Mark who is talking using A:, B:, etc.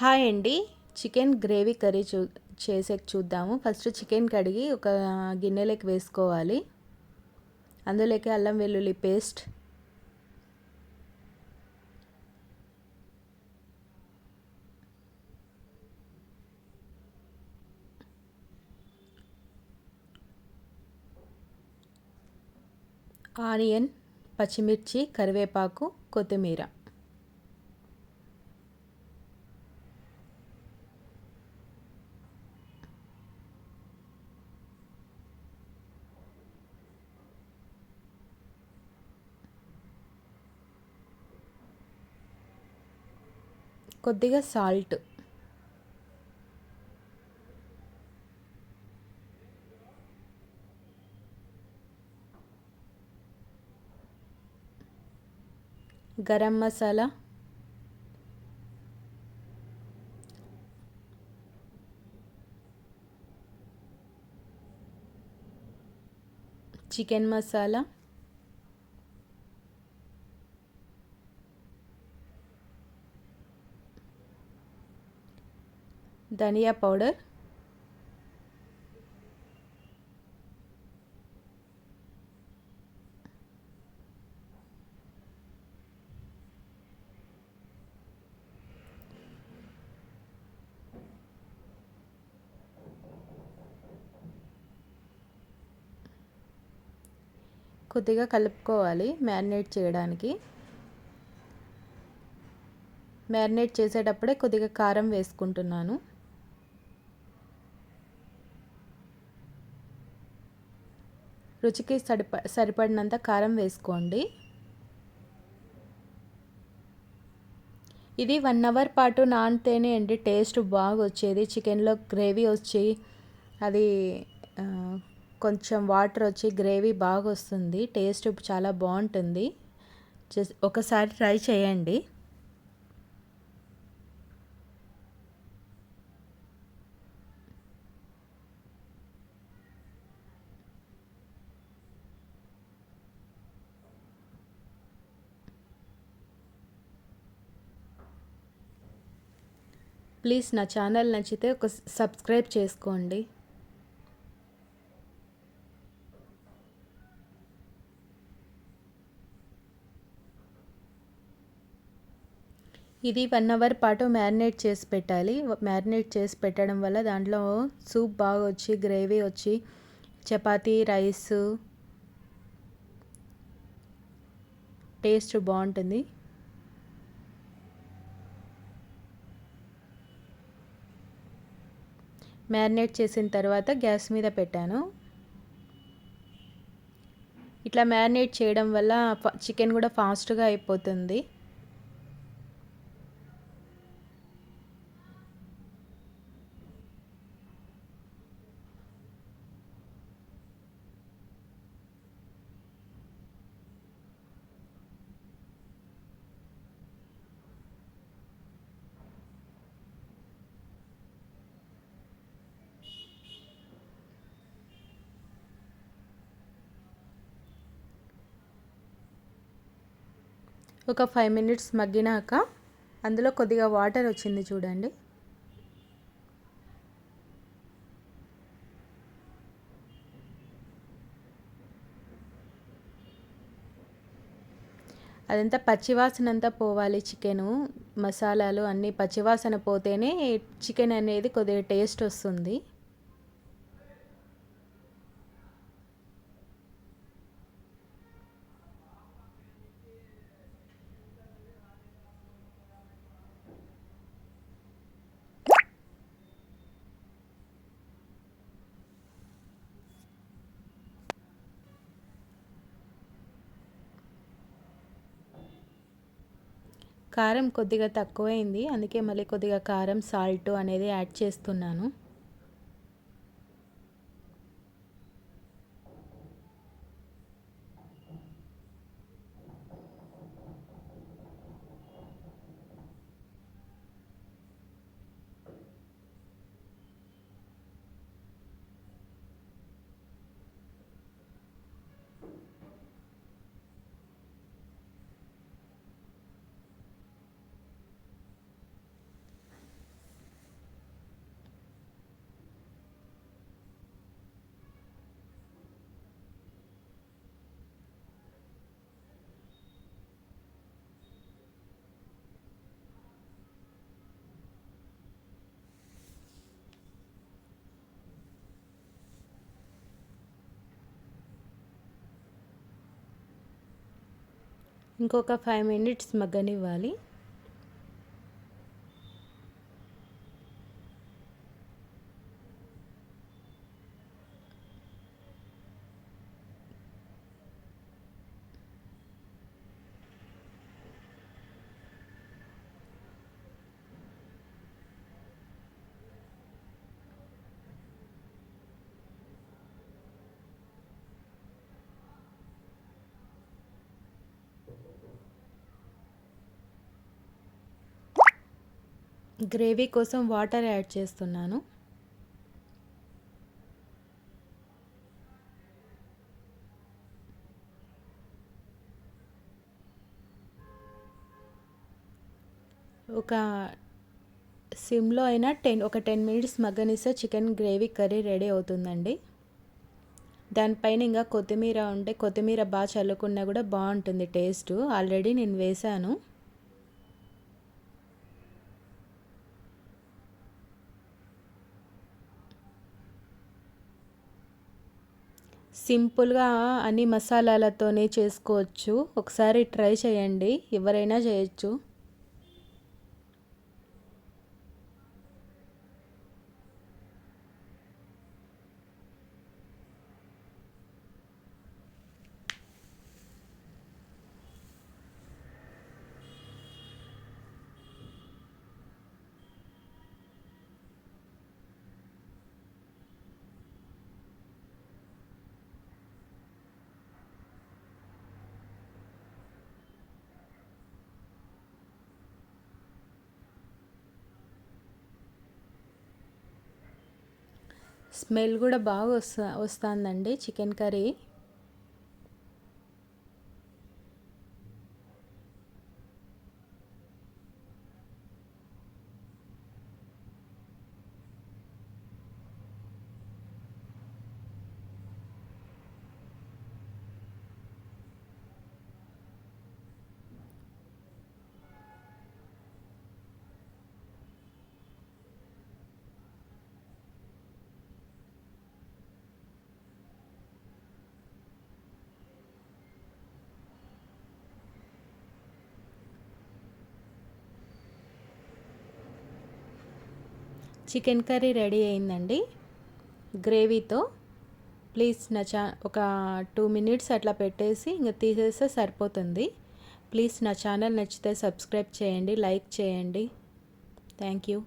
A: Hi అండి. Chicken gravy curry చూ చేసే చూద్దాము. ఫస్ట్ చికెన్ కడిగి ఒక గిన్నెలోకి వేసుకోవాలి. అందులోకి అల్లం వెల్లుల్లి పేస్ట్. ఆనియన్ పచ్చిమిర్చి కరివేపాకు కొత్తిమీర. కొద్దిగా సాల్ట్. గరం మసాలా. చికెన్ మసాలా. ధనియా పౌడర్. కొద్దిగా కలుపుకోవాలి మ్యారినేట్ చేయడానికి. మ్యారినేట్ చేసేటప్పుడే కొద్దిగా కారం వేసుకుంటున్నాను. రుచికి సరిప సరిపడినంత కారం వేసుకోండి. ఇది వన్ అవర్ పాటు నానితేనే అండి టేస్ట్ బాగా వచ్చేది చికెన్లో గ్రేవీ వచ్చి అది కొంచెం వాటర్ వచ్చి గ్రేవీ బాగా వస్తుంది టేస్ట్ చాలా బాగుంటుంది. జస్ట్ ఒకసారి ట్రై చేయండి. ప్లీజ్ నా ఛానల్ నచ్చితే ఒక సబ్స్క్రైబ్ చేసుకోండి. ఇది వన్ అవర్ పాటు మ్యారినేట్ చేసి పెట్టాలి. మ్యారినేట్ చేసి పెట్టడం వల్ల దాంట్లో సూప్ బాగా వచ్చి గ్రేవీ వచ్చి చపాతీ రైస్ టేస్ట్ బాగుంటుంది. మ్యారినేట్ చేసిన తర్వాత గ్యాస్ మీద పెట్టాను. ఇట్లా మ్యారినేట్ చేయడం వల్ల చికెన్ కూడా ఫాస్ట్గా అయిపోతుంది. ఒక ఫైవ్ మినిట్స్ మగ్గినాక అందులో కొద్దిగా వాటర్ వచ్చింది చూడండి. అదంతా పచ్చివాసన అంతా పోవాలి చికెను మసాలాలు అన్నీ పచ్చివాసన పోతేనే చికెన్ అనేది కొద్దిగా టేస్ట్ వస్తుంది. కారం కొద్దిగా తక్కువైంది. అందుకే మళ్ళీ కొద్దిగా కారం సాల్ట్ అనేది యాడ్ చేస్తున్నాను. ఇంకొక ఫైవ్ మినిట్స్ మగ్గనివ్వాలి. గ్రేవీ కోసం వాటర్ యాడ్ చేస్తున్నాను. ఒక సిమ్లో అయినా టెన్ ఒక టెన్ మినిట్స్ మగ్గనిస్తే చికెన్ గ్రేవీ కర్రీ రెడీ అవుతుందండి. దానిపైన ఇంకా కొత్తిమీర ఉంటే కొత్తిమీర బాగా చల్లుకున్నా కూడా బాగుంటుంది టేస్ట్. ఆల్రెడీ నేను వేసాను సింపుల్గా అన్ని మసాలాలతోనే చేసుకోవచ్చు. ఒకసారి ట్రై చేయండి. ఎవరైనా చేయొచ్చు. స్మెల్ కూడా బాగా వస్తా వస్తుందండి chicken curry. Chicken curry ready అయిందండి. గ్రేవీతో ప్లీజ్ నా ఛా ఒక టూ మినిట్స్ అట్లా పెట్టేసి ఇంకా తీసేస్తే సరిపోతుంది. ప్లీజ్ నా ఛానల్ నచ్చితే సబ్స్క్రైబ్ చేయండి లైక్ చేయండి. Thank you.